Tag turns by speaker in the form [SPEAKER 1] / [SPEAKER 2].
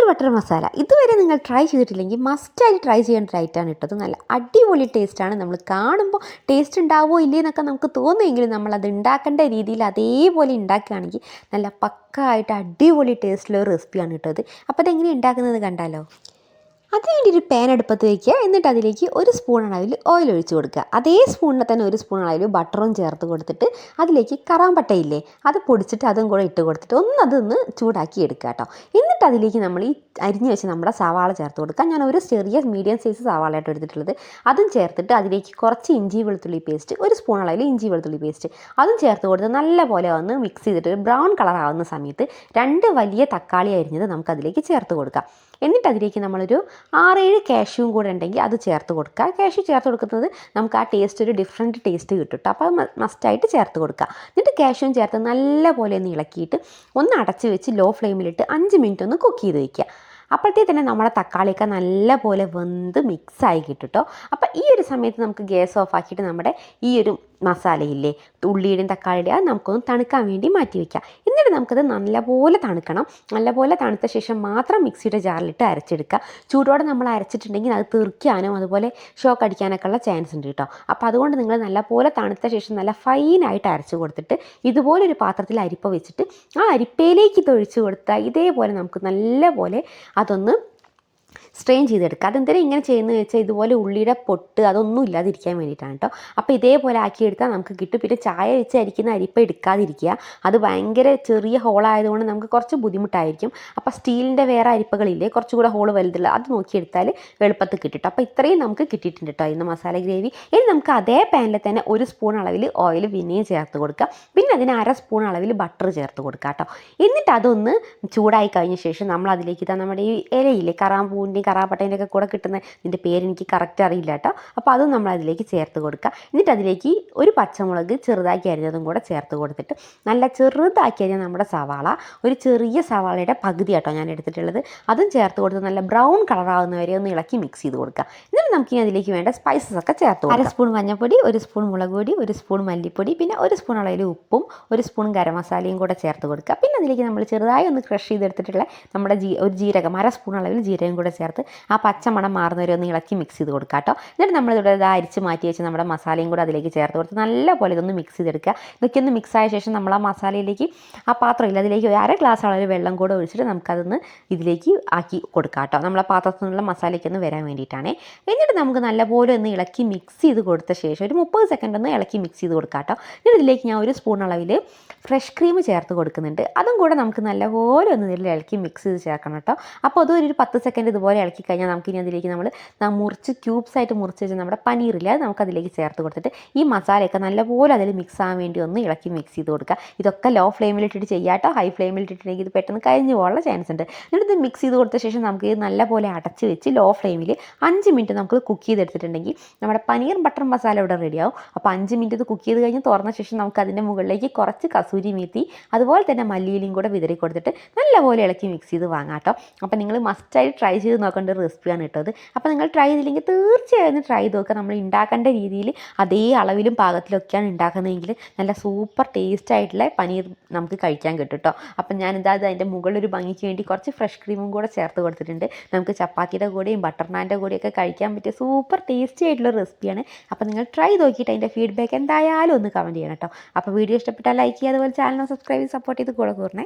[SPEAKER 1] Paneer butter masala. ഇതുവരെ നിങ്ങൾ try ചെയ്തിട്ടില്ലെങ്കിൽ മസ്റ്റായിട്ട് ട്രൈ ചെയ്യാൻ ഒരു ഐറ്റമാണ് ഇട്ടത്. നല്ല അടിപൊളി ടേസ്റ്റാണ് നമ്മൾ കാണുമ്പോൾ ടേസ്റ്റ് ഉണ്ടാവുമോ ഇല്ലേ എന്നൊക്കെ നമുക്ക് തോന്നുമെങ്കിലും നമ്മളത് ഉണ്ടാക്കേണ്ട രീതിയിൽ അതേപോലെ ഉണ്ടാക്കുകയാണെങ്കിൽ നല്ല പക്കായിട്ട് അടിപൊളി ടേസ്റ്റിലുള്ള ഒരു റെസിപ്പിയാണ് ഇട്ടത്. അപ്പോൾ അതെങ്ങനെ ഉണ്ടാക്കുന്നത് കണ്ടാലോ? അതിന് വേണ്ടി ഒരു പാൻ അടുപ്പത്ത് വയ്ക്കുക എന്നിട്ട് അതിലേക്ക് ഒരു സ്പൂൺ അളവിൽ ഓയിൽ ഒഴിച്ച് കൊടുക്കുക. അതേ സ്പൂണിൽ തന്നെ ഒരു സ്പൂൺ അളവിൽ ബട്ടറും ചേർത്ത് കൊടുത്തിട്ട് അതിലേക്ക് കറാമ്പട്ടയില്ലേ അത് പൊടിച്ചിട്ട് അതും കൂടെ ഇട്ട് കൊടുത്തിട്ട് ഒന്ന് അതൊന്ന് ചൂടാക്കി എടുക്കുക കേട്ടോ. എന്നിട്ട് അതിലേക്ക് നമ്മൾ ഈ അരിഞ്ഞ് വെച്ച് നമ്മുടെ സവാള ചേർത്ത് കൊടുക്കുക. ഞാൻ ഒരു ചെറിയ മീഡിയം സൈസ് സവാളയായിട്ട് എടുത്തിട്ടുള്ളത്. അതും ചേർത്തിട്ട് അതിലേക്ക് കുറച്ച് ഇഞ്ചി വെളുത്തുള്ളി പേസ്റ്റ് ഒരു സ്പൂൺ അളവിൽ ഇഞ്ചി വെളുത്തുള്ളി പേസ്റ്റ് അതും ചേർത്ത് കൊടുത്ത് നല്ലപോലെ ഒന്ന് മിക്സ് ചെയ്തിട്ട് ബ്രൗൺ കളർ ആവുന്ന സമയത്ത് രണ്ട് വലിയ തക്കാളി അരിഞ്ഞത് നമുക്ക് അതിലേക്ക് ചേർത്ത് കൊടുക്കാം. എന്നിട്ട് അതിലേക്ക് നമ്മളൊരു ആറേഴ് കാഷ്യൂവും കൂടെ ഉണ്ടെങ്കിൽ അത് ചേർത്ത് കൊടുക്കുക. കാഷ്യൂ ചേർത്ത് കൊടുക്കുന്നത് നമുക്ക് ആ ടേസ്റ്റ് ഒരു ഡിഫറെന്റ് ടേസ്റ്റ് കിട്ടും കേട്ടോ അപ്പോൾ അത് മസ്റ്റായിട്ട് ചേർത്ത് കൊടുക്കുക. എന്നിട്ട് കാഷ്യൂവും ചേർത്ത് നല്ലപോലെ ഒന്ന് ഇളക്കിയിട്ട് ഒന്ന് അടച്ച് വെച്ച് ലോ ഫ്ലെയിമിലിട്ട് അഞ്ച് മിനിറ്റ് ഒന്ന് കുക്ക് ചെയ്ത് വയ്ക്കുക അപ്പോഴത്തേ തന്നെ നമ്മുടെ തക്കാളിയൊക്കെ നല്ലപോലെ വെന്ത് മിക്സായി കിട്ടും കേട്ടോ അപ്പോൾ ഈ ഒരു സമയത്ത് നമുക്ക് ഗ്യാസ് ഓഫ് ആക്കിയിട്ട് നമ്മുടെ ഈ ഒരു മസാലയില്ലേ ഉള്ളിയുടെയും തക്കാളിയുടെയും അത് നമുക്കൊന്ന് തണുക്കാൻ വേണ്ടി മാറ്റി വയ്ക്കാം എന്നിട്ട് നമുക്കത് നല്ലപോലെ തണുക്കണം. നല്ലപോലെ തണുത്ത ശേഷം മാത്രം മിക്സിയുടെ ജാറിലിട്ട് അരച്ചെടുക്കുക. ചൂടോടെ നമ്മൾ അരച്ചിട്ടുണ്ടെങ്കിൽ അത് തീർക്കാനും അതുപോലെ ഷോക്ക് അടിക്കാനൊക്കെ ഉള്ള ചാൻസ് ഉണ്ട് കേട്ടോ. അപ്പോൾ അതുകൊണ്ട് നിങ്ങൾ നല്ലപോലെ തണുത്ത ശേഷം നല്ല ഫൈനായിട്ട് അരച്ചു കൊടുത്തിട്ട് ഇതുപോലൊരു പാത്രത്തിൽ അരിപ്പ വെച്ചിട്ട് ആ അരിപ്പയിലേക്ക് തൊഴിച്ചു കൊടുത്താൽ ഇതേപോലെ നമുക്ക് നല്ലപോലെ അതൊന്ന് സ്ട്രെയിൻ ചെയ്തെടുക്കുക. അതെന്തിനാ ഇങ്ങനെ ചെയ്യുന്നത് വെച്ചാൽ ഇതുപോലെ ഉള്ളിയുടെ പൊട്ട് അതൊന്നും ഇല്ലാതിരിക്കാൻ വേണ്ടിയിട്ടാണ് കേട്ടോ അപ്പോൾ ഇതേപോലെ ആക്കിയെടുത്താൽ നമുക്ക് കിട്ടും. പിന്നെ ചായ വെച്ച് അരിക്കുന്ന അരിപ്പ എടുക്കാതിരിക്കുക. അത് ഭയങ്കര ചെറിയ ഹോളായതുകൊണ്ട് നമുക്ക് കുറച്ച് ബുദ്ധിമുട്ടായിരിക്കും. അപ്പോൾ സ്റ്റീലിന്റെ വേറെ അരിപ്പകളില്ലേ കുറച്ചുകൂടെ ഹോൾ വലുതുള്ള അത് നോക്കിയെടുത്താൽ എളുപ്പത്തിൽ കിട്ടിട്ടോ അപ്പോൾ ഇത്രയും നമുക്ക് കിട്ടിയിട്ടുണ്ട് കേട്ടോ ഇന്ന് മസാല ഗ്രേവി. ഇനി നമുക്ക് അതേ പാനിൽ തന്നെ ഒരു സ്പൂൺ അളവിൽ ഓയിൽ പിന്നെയും ചേർത്ത് കൊടുക്കുക. പിന്നെ അതിന് അര സ്പൂൺ അളവിൽ ബട്ടർ ചേർത്ത് കൊടുക്കുക കേട്ടോ എന്നിട്ട് അതൊന്ന് ചൂടായി കഴിഞ്ഞ ശേഷം നമ്മൾ അതിലേക്ക് ഇതാ നമ്മുടെ ഈ ഇലയില്ലേ കറാമ്പൂവിന്റെയും കറാപ്പട്ടേന്റെ ഒക്കെ കൂടെ കിട്ടുന്ന ഇതിന്റെ പേരെനിക്ക് കറക്റ്റ് അറിയില്ല കേട്ടോ അപ്പോൾ അതും നമ്മൾ അതിലേക്ക് ചേർത്ത് കൊടുക്കുക. എന്നിട്ട് അതിലേക്ക് ഒരു പച്ചമുളക് ചെറുതാക്കി അരിഞ്ഞതും കൂടെ ചേർത്ത് കൊടുത്തിട്ട് നല്ല ചെറുതാക്കി അരിഞ്ഞ നമ്മുടെ സവാള ഒരു ചെറിയ സവാളയുടെ പകുതി കേട്ടോ ഞാൻ എടുത്തിട്ടുള്ളത്. അതും ചേർത്ത് കൊടുത്ത് നല്ല ബ്രൗൺ കളറാവുന്ന വരെ ഒന്ന് ഇളക്കി മിക്സ് ചെയ്ത് കൊടുക്കുക. എന്നിട്ട് നമുക്ക് ഇനി അതിലേക്ക് വേണ്ട സ്പൈസസ് ഒക്കെ ചേർത്ത് അര സ്പൂൺ മഞ്ഞൾപ്പൊടി ഒരു സ്പൂൺ മുളക് പൊടി ഒരു സ്പൂൺ മല്ലിപ്പൊടി പിന്നെ ഒരു സ്പൂൺ അളവിൽ ഉപ്പും ഒരു സ്പൂൺ ഗരം മസാലയും കൂടെ ചേർത്ത് കൊടുക്കുക. പിന്നെ അതിലേക്ക് നമ്മൾ ചെറുതായി ഒന്ന് ക്രഷ് ചെയ്തെടുത്തിട്ടുള്ള നമ്മുടെ ജീ ഒരു ജീരകം അര സ്പൂൺ അളവിൽ ജീരകം കൂടെ ചേർത്ത് ആ പച്ചമണം മാറുന്നവരെ ഒന്ന് ഇളക്കി മിക്സ് ചെയ്ത് കൊടുക്കുക കേട്ടോ എന്നിട്ട് നമ്മളിവിടെ ഇത് അരിച്ച് മാറ്റി വെച്ച് നമ്മുടെ മസാലയും കൂടെ അതിലേക്ക് ചേർത്ത് കൊടുത്ത് നല്ലപോലെ ഇതൊന്ന് മിക്സ് ചെയ്തെടുക്കുക. ഇതൊക്കെ ഒന്ന് മിക്സ് ആയ ശേഷം നമ്മൾ ആ മസാലയിലേക്ക് ആ പാത്രമില്ല അതിലേക്ക് അര ഗ്ലാസ് അളവിൽ വെള്ളം കൂടെ ഒഴിച്ചിട്ട് നമുക്കതൊന്ന് ഇതിലേക്ക് ആക്കി കൊടുക്കാം കേട്ടോ നമ്മളെ പാത്രത്തിൽ നിന്നുള്ള മസാലയ്ക്ക് ഒന്ന് വരാൻ വേണ്ടിയിട്ടാണ്. എന്നിട്ട് നമുക്ക് നല്ലപോലെ ഒന്ന് ഇളക്കി മിക്സ് ചെയ്ത് കൊടുത്ത ശേഷം ഒരു മുപ്പത് സെക്കൻഡ് ഒന്ന് ഇളക്കി മിക്സ് ചെയ്ത് കൊടുക്കാം കേട്ടോ എന്നിട്ട് ഇതിലേക്ക് ഞാൻ ഒരു സ്പൂൺ അളവിൽ ഫ്രഷ് ക്രീം ചേർത്ത് കൊടുക്കുന്നുണ്ട്. അതും കൂടെ നമുക്ക് നല്ലപോലെ ഒന്ന് ഇതിൽ ഇളക്കി മിക്സ് ചെയ്ത് ചേർക്കണം കേട്ടോ അപ്പോൾ അതും ഒരു പത്ത് സെക്കൻഡ് ഇതുപോലെ ഇളക്കി കഴിഞ്ഞാൽ നമുക്കിനി അതിലേക്ക് നമ്മൾ മുറിച്ച് ക്യൂബ്സ് ആയിട്ട് മുറിച്ച് വെച്ച് നമ്മുടെ പനീറില്ല നമുക്ക് അതിലേക്ക് ചേർത്ത് കൊടുത്തിട്ട് ഈ മസാലയൊക്കെ നല്ലപോലെ അതിൽ മിക്സ് ആവാൻ വേണ്ടി ഒന്ന് ഇളക്കി മിക്സ് ചെയ്ത് കൊടുക്കുക. ഇതൊക്കെ ലോ ഫ്ലെയിമിലിട്ടിട്ട് ചെയ്യാട്ടോ ഹൈ ഫ്ലെയിമിലിട്ടിട്ടുണ്ടെങ്കിൽ ഇത് പെട്ടെന്ന് കഴിഞ്ഞ് പോകാനുള്ള ചാൻസ് ഉണ്ട്. എന്നിട്ട് ഇത് മിക്സ് ചെയ്ത് കൊടുത്ത ശേഷം നമുക്ക് ഇത് നല്ലപോലെ അടച്ച് വെച്ച് ലോ ഫ്ലെയിമിൽ അഞ്ച് മിനിറ്റ് നമുക്ക് കുക്ക് ചെയ്തെടുത്തിട്ടുണ്ടെങ്കിൽ നമ്മുടെ പനീർ ബട്ടർ മസാല ഇവിടെ റെഡിയാവും അപ്പോൾ അഞ്ച് മിനിറ്റ് ഇത് കുക്ക് ചെയ്ത് കഴിഞ്ഞ് തുറന്ന ശേഷം നമുക്ക് അതിന്റെ മുകളിലേക്ക് കുറച്ച് കസൂരി മീത്തി അതുപോലെ തന്നെ മല്ലിയിലും കൂടെ വിതറി കൊടുത്തിട്ട് നല്ലപോലെ ഇളക്കി മിക്സ് ചെയ്ത് വാങ്ങാം കേട്ടോ അപ്പോൾ നിങ്ങൾ മസ്റ്റായിട്ട് ട്രൈ ചെയ്ത് നോക്കേണ്ട റെസിപ്പിയാണ് ഇട്ടത്. അപ്പോൾ നിങ്ങൾ ട്രൈ ചെയ്തില്ലെങ്കിൽ തീർച്ചയായും ട്രൈ ചെയ്ത് നോക്കുക. നമ്മൾ ഉണ്ടാക്കേണ്ട രീതിയിൽ അതേ അളവിലും പാകത്തിലൊക്കെയാണ് ഉണ്ടാക്കുന്നതെങ്കിൽ നല്ല സൂപ്പർ ടേസ്റ്റ് ആയിട്ടുള്ള പനീർ നമുക്ക് കഴിക്കാൻ കിട്ടും കേട്ടോ അപ്പം ഞാനിതാ അതിന്റെ മുകളിലൊരു ഭംഗിക്ക് വേണ്ടി കുറച്ച് ഫ്രഷ് ക്രീമും കൂടെ ചേർത്ത് കൊടുത്തിട്ടുണ്ട്. നമുക്ക് ചപ്പാത്തിയുടെ കൂടെയും ബട്ടർ നാന്റെ കൂടെയൊക്കെ കഴിക്കാൻ പറ്റിയ സൂപ്പർ ടേസ്റ്റി ആയിട്ടുള്ള റെസിപ്പിയാണ് അപ്പോൾ നിങ്ങൾ ട്രൈ നോക്കിയിട്ട് അതിന്റെ ഫീഡ്ബാക്ക് എന്തായാലും ഒന്ന് കമന്റ് ചെയ്യണം കേട്ടോ അപ്പോൾ വീഡിയോ ഇഷ്ടപ്പെട്ടാൽ ലൈക്ക് ചെയ്യുക അതുപോലെ ചാനൽ സബ്സ്ക്രൈബ് ചെയ്ത് സപ്പോർട്ട് ചെയ്ത് കൂടെ കൂറണേ